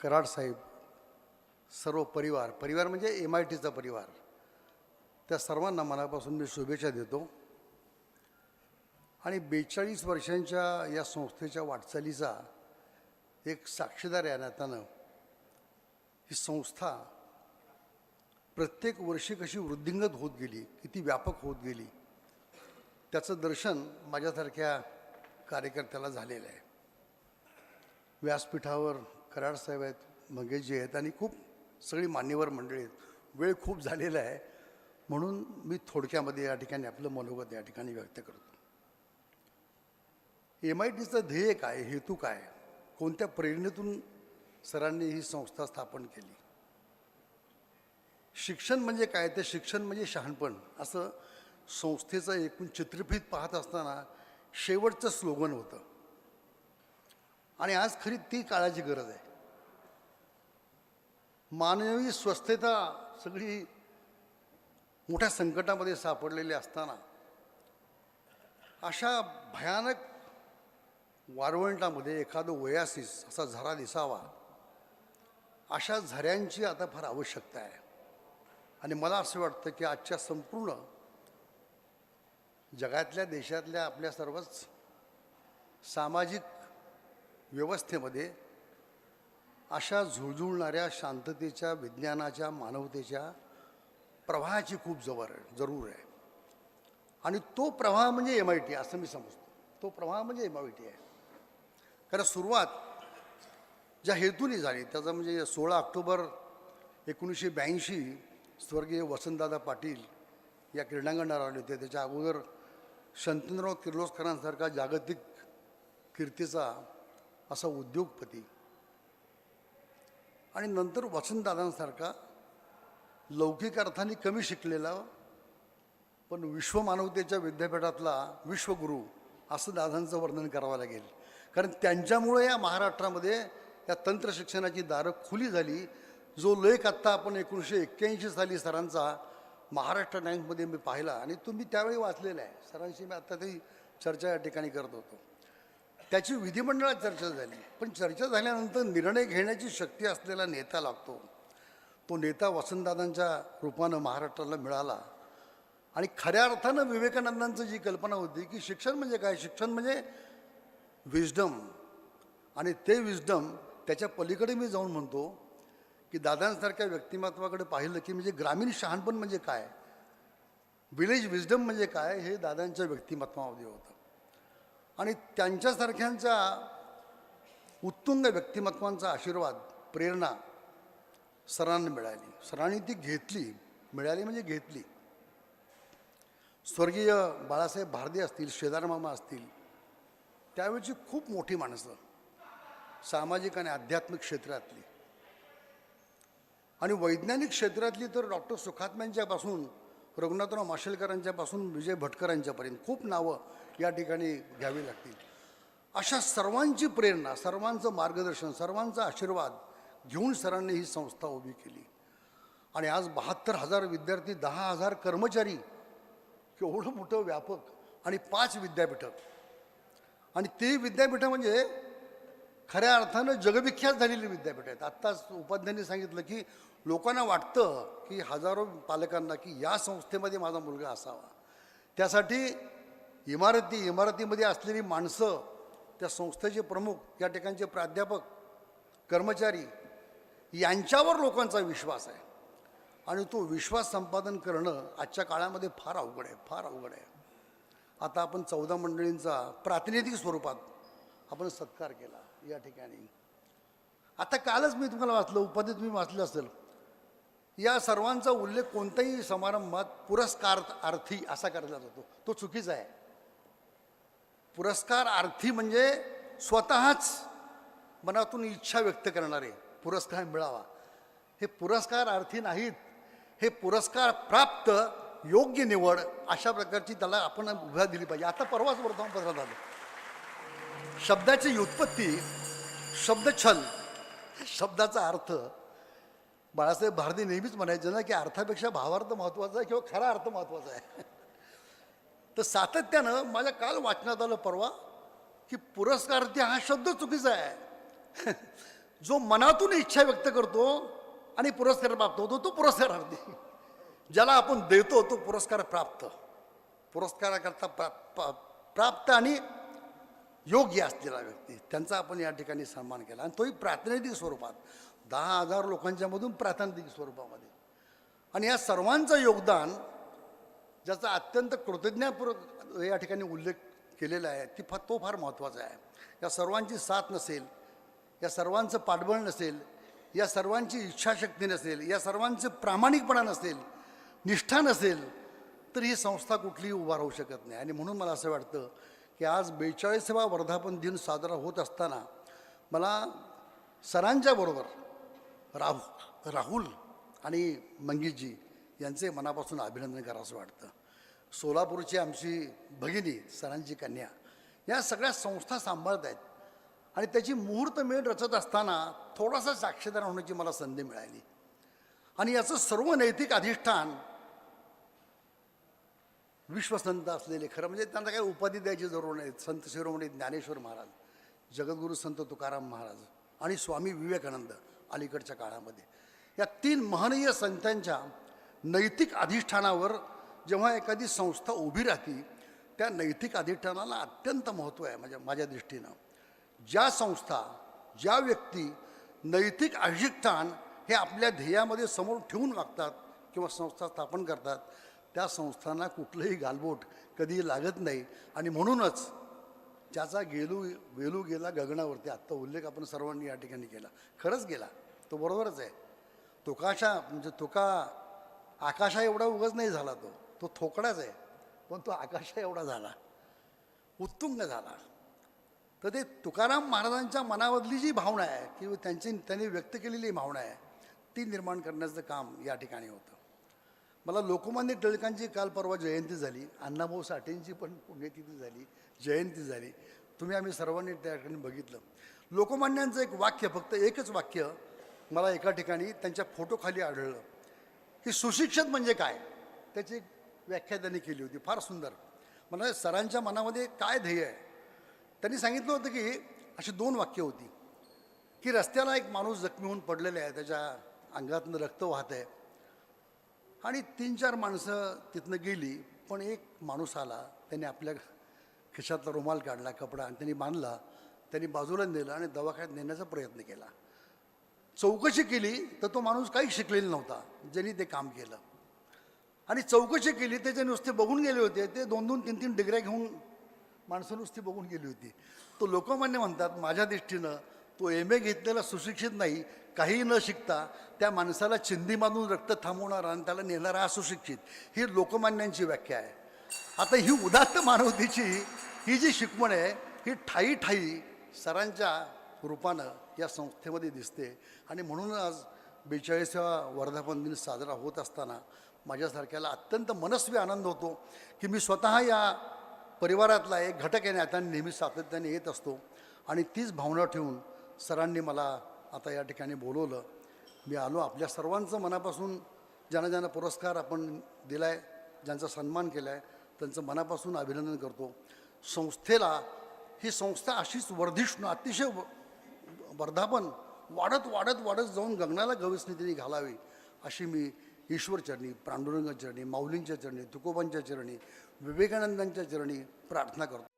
कराड साहेब सर्व परिवार परिवार म्हणजे एम आय टीचा परिवार. त्या सर्वांना मनापासून मी शुभेच्छा देतो. आणि बेचाळीस वर्षांच्या या संस्थेच्या वाटचालीचा एक साक्षीदार या नात्यानं ही संस्था प्रत्येक वर्षी कशी वृद्धिंगत होत गेली किती व्यापक होत गेली त्याचं दर्शन माझ्यासारख्या कार्यकर्त्याला झालेलं आहे. व्यासपीठावर कराड साहेब आहेत मंगेशजी आहेत आणि खूप सगळी मान्यवर मंडळी आहेत. वेळ खूप झालेला आहे. म्हणून मी थोडक्यामध्ये या ठिकाणी आपलं मनोगत या ठिकाणी व्यक्त करतो. एम आय टीचं ध्येय काय हेतू काय? कोणत्या प्रेरणेतून सरांनी ही संस्था स्थापन केली? शिक्षण म्हणजे काय? ते शिक्षण म्हणजे शहाणपण. असं संस्थेचं एकूण चित्रफित पाहत असताना शेवटचं स्लोगन होतं. आणि आज खरी ती काळाची गरज आहे. मानवी स्वस्थता सगळी मोठ्या संकटामध्ये सापडलेली असताना अशा भयानक वारवंटामध्ये एखादं वयासीस असा झरा दिसावा अशा झऱ्यांची आता फार आवश्यकता आहे. आणि मला असं वाटतं की आजच्या संपूर्ण जगातल्या देशातल्या आपल्या सर्वच सामाजिक व्यवस्थेमध्ये अशा झुळझुळणाऱ्या शांततेच्या विज्ञानाच्या मानवतेच्या प्रवाहाची खूप जवळ आहे जरूर आहे. आणि तो प्रवाह म्हणजे एम आय टी असं मी समजतो. तो प्रवाह म्हणजे एम आय टी आहे. कारण सुरुवात ज्या हेतूने झाली त्याचा म्हणजे सोळा ऑक्टोबर एकोणीसशे ब्याऐंशी स्वर्गीय वसंतदादा पाटील या क्रीडांगणावर आले होते. त्याच्या अगोदर शंतनराव किर्लोस्करांसारखा जागतिक कीर्तीचा असा उद्योगपती आणि नंतर वसंतदादांसारखा लौकिक अर्थाने कमी शिकलेला पण विश्वमानवतेच्या विद्यापीठातला विश्वगुरू असं दादांचं वर्णन करावं लागेल. कारण त्यांच्यामुळे या महाराष्ट्रामध्ये या तंत्र शिक्षणाची दारं खुली झाली. जो लेख आत्ता आपण एकोणीसशे एक्क्याऐंशी साली सरांचा महाराष्ट्र टाईम्समध्ये मी पाहिला आणि तुम्ही त्यावेळी वाचलेला आहे. सरांशी मी आत्ता ती चर्चा या ठिकाणी करत होतो. त्याची विधिमंडळात चर्चा झाली. पण चर्चा झाल्यानंतर निर्णय घेण्याची शक्ती असलेला नेता लागतो. तो नेता वसंतदादांच्या रूपानं महाराष्ट्राला मिळाला. आणि खऱ्या अर्थानं विवेकानंदांचं जी कल्पना होती की शिक्षण म्हणजे काय? शिक्षण म्हणजे विजडम. आणि ते विजडम त्याच्या पलीकडे मी जाऊन म्हणतो की दादांसारख्या व्यक्तिमत्वाकडे पाहिलं की म्हणजे ग्रामीण शहाणपण म्हणजे काय? विलेज विजडम म्हणजे काय? हे दादांच्या व्यक्तिमत्वामध्ये होतं. आणि त्यांच्यासारख्यांचा उत्तुंग व्यक्तिमत्वांचा आशीर्वाद प्रेरणा सरांना मिळाली. सरांनी ती घेतली. मिळाली म्हणजे घेतली. स्वर्गीय बाळासाहेब भारदे असतील शेजारमामा असतील त्यावेळची खूप मोठी माणसं सामाजिक आणि आध्यात्मिक क्षेत्रातली. आणि वैज्ञानिक क्षेत्रातली तर डॉक्टर सुखात्म्यांच्यापासून रघुनाथराव माशेलकरांच्यापासून विजय भटकरांच्यापर्यंत खूप नावं या ठिकाणी घ्यावी लागतील. अशा सर्वांची प्रेरणा सर्वांचं मार्गदर्शन सर्वांचा आशीर्वाद घेऊन सरांनी ही संस्था उभी केली. आणि आज बहात्तर हजार विद्यार्थी दहा हजार कर्मचारी केवढं मोठं व्यापक आणि पाच विद्यापीठं. आणि ते विद्यापीठं म्हणजे खऱ्या अर्थानं जगविख्यात झालेली विद्यापीठ आहेत. आत्ताच उपाध्यायांनी सांगितलं की लोकांना वाटतं की हजारो पालकांना की या संस्थेमध्ये माझा मुलगा असावा. त्यासाठी इमारती इमारतीमध्ये असलेली माणसं त्या संस्थेचे प्रमुख या ठिकाणचे प्राध्यापक कर्मचारी यांच्यावर लोकांचा विश्वास आहे. आणि तो विश्वास संपादन करणं आजच्या काळामध्ये फार अवघड आहे फार अवघड आहे. आता आपण चौदा मंडळींचा प्रातिनिधिक स्वरूपात आपण सत्कार केला. या ठिकाणी. आता कालच मी तुम्हाला वाचलं उपाधी तुम्ही वाचलं असेल. या सर्वांचा उल्लेख कोणत्याही समारंभात पुरस्कार अर्थी असा करला जातो तो चुकीचा आहे. पुरस्कार अर्थी म्हणजे स्वतःच मनातून इच्छा व्यक्त करणारे पुरस्कार मिळावा. हे पुरस्कार अर्थी नाहीत. हे पुरस्कार प्राप्त योग्य निवड अशा प्रकारची त्याला आपण उभ्या दिली पाहिजे. आता परवाच वर्तमानपत्रात आलं. शब्दाची उत्पत्ती शब्द छल शब्दाचा अर्थ. बाळासाहेब भारती नेहमीच म्हणायचे ना की अर्थापेक्षा भावार्थ महत्त्वाचा आहे किंवा खरा अर्थ महत्त्वाचा आहे. तर सातत्यानं माझ्या काल वाचण्यात आलं परवा की पुरस्कारार्थी हा शब्द चुकीचा आहे. जो मनातून इच्छा व्यक्त करतो आणि पुरस्कार प्राप्त होतो तो पुरस्कारार्थी ज्याला आपण देतो तो पुरस्कार प्राप्त. पुरस्काराकरता प्राप्त आणि योग्य असलेला व्यक्ती. त्यांचा आपण या ठिकाणी सन्मान केला. आणि तोही प्रातिनिधिक स्वरूपात. दहा हजार लोकांच्यामधून प्रातिनिधिक स्वरूपामध्ये. आणि या सर्वांचं योगदान ज्याचा अत्यंत कृतज्ञपूर्वक या ठिकाणी उल्लेख केलेला आहे ती फार तो फार महत्त्वाचा आहे. या सर्वांची साथ नसेल या सर्वांचं पाठबळ नसेल या सर्वांची इच्छाशक्ती नसेल या सर्वांचं प्रामाणिकपणा नसेल निष्ठा नसेल तर ही संस्था कुठलीही उभा राहू शकत नाही. आणि म्हणून मला असं वाटतं की आज बेचाळीसावा वर्धापन दिन साजरा होत असताना मला सरांच्या बरोबर राहू राहुल आणि मंगीजी यांचे मनापासून अभिनंदन करावंसं वाटतं. सोलापूरची आमची भगिनी सरांची कन्या या सगळ्या संस्था सांभाळत आहेत. आणि त्याची मुहूर्तमेढ रचत असताना थोडासा साक्षीदार होण्याची मला संधी मिळाली. आणि याचं सर्व नैतिक अधिष्ठान विश्वसंत असलेले खरं म्हणजे त्यांना काही उपाधी द्यायची जरूर नाही. संत शिरोमणी ज्ञानेश्वर महाराज जगद्गुरू संत तुकाराम महाराज आणि स्वामी विवेकानंद अलीकडच्या काळामध्ये. या तीन महनीय संतांच्या नैतिक अधिष्ठानावर जेव्हा एखादी संस्था उभी राहते त्या नैतिक अधिष्ठानाला अत्यंत महत्त्व आहे माझ्या माझ्या दृष्टीनं. ज्या संस्था ज्या व्यक्ती नैतिक अधिष्ठान हे आपल्या ध्येयामध्ये समोर ठेवून वागतात किंवा संस्था स्थापन करतात त्या संस्थांना कुठलंही गालबोट कधी लागत नाही. आणि म्हणूनच ज्याचा गेलू वेलू गेला गगनावरती आत्ता उल्लेख आपण सर्वांनी या ठिकाणी केला. खरंच गेला तो बरोबरच आहे. तुकाशा म्हणजे तुका आकाशा एवढा उगाच नाही झाला तो. तो थोकडाच आहे. पण तो आकाशा एवढा झाला. उत्तुंग झाला. तर ते तुकाराम महाराजांच्या मनामधली जी भावना आहे किंवा त्यांची त्यांनी व्यक्त केलेली भावना आहे ती निर्माण करण्याचं काम या ठिकाणी होतं. मला लोकमान्य टिळकांची काल परवा जयंती झाली अण्णाभाऊ साठेंची पण पुण्यतिथी झाली जयंती झाली. तुम्ही आम्ही सर्वांनी त्या ठिकाणी बघितलं. लोकमान्यांचं एक वाक्य फक्त एकच वाक्य मला एका ठिकाणी त्यांच्या फोटोखाली आढळलं. की सुशिक्षित म्हणजे काय? त्याची व्याख्या त्यांनी केली होती फार सुंदर. मला सरांच्या मनामध्ये काय ध्येय आहे? त्यांनी सांगितलं होतं की अशी दोन वाक्य होती. की रस्त्याला एक माणूस जखमी होऊन पडलेला आहे त्याच्या अंगातून रक्त वाहत आहे आणि तीन चार माणसं तिथनं गेली पण एक माणूस आला त्याने आपल्या खिशातला रुमाल काढला कपडा आणि त्यांनी बांधला त्यांनी बाजूला नेलं आणि दवाखान्यात नेण्याचा प्रयत्न केला. चौकशी केली तर तो माणूस काही शिकलेला नव्हता ज्यांनी ते काम केलं. आणि चौकशी केली ते जे नुसते बघून गेले होते ते दोन दोन तीन तीन डिग्र्या घेऊन माणसं नुसती बघून गेली होती. तो लोकमान्य म्हणतात माझ्या दृष्टीनं तो एम ए घेतलेला सुशिक्षित नाही काही न शिकता त्या माणसाला चिंदी बांधून रक्त थांबवणारा आणि त्याला नेणारा असुशिक्षित ही लोकमान्यांची व्याख्या आहे. आता ही उदात्त मानवतेची ही जी शिकवण आहे ही ठाई ठाई सरांच्या रूपानं या संस्थेमध्ये दिसते. आणि म्हणून आज बेचाळीसावा वर्धापन दिन साजरा होत असताना माझ्यासारख्याला अत्यंत मनस्वी आनंद होतो की मी स्वतः या परिवारातला एक घटक आहे आता नेहमी सातत्याने येत असतो. आणि तीच भावना ठेवून सरांनी मला आता या ठिकाणी बोलवलं. मी आलो. आपल्या सर्वांचं मनापासून ज्यांना ज्यांना पुरस्कार आपण दिला आहे ज्यांचा सन्मान केला आहे त्यांचं मनापासून अभिनंदन करतो. संस्थेला ही संस्था अशीच वर्धिष्णू अतिशय वर्धापन वाढत वाढत वाढत जाऊन गगनाला गविस्नितीने घालावी अशी मी ईश्वर चरणी पांडुरंग चरणी माऊलींच्या चरणी तुकोबांच्या चरणी विवेकानंदांच्या चरणी प्रार्थना करतो.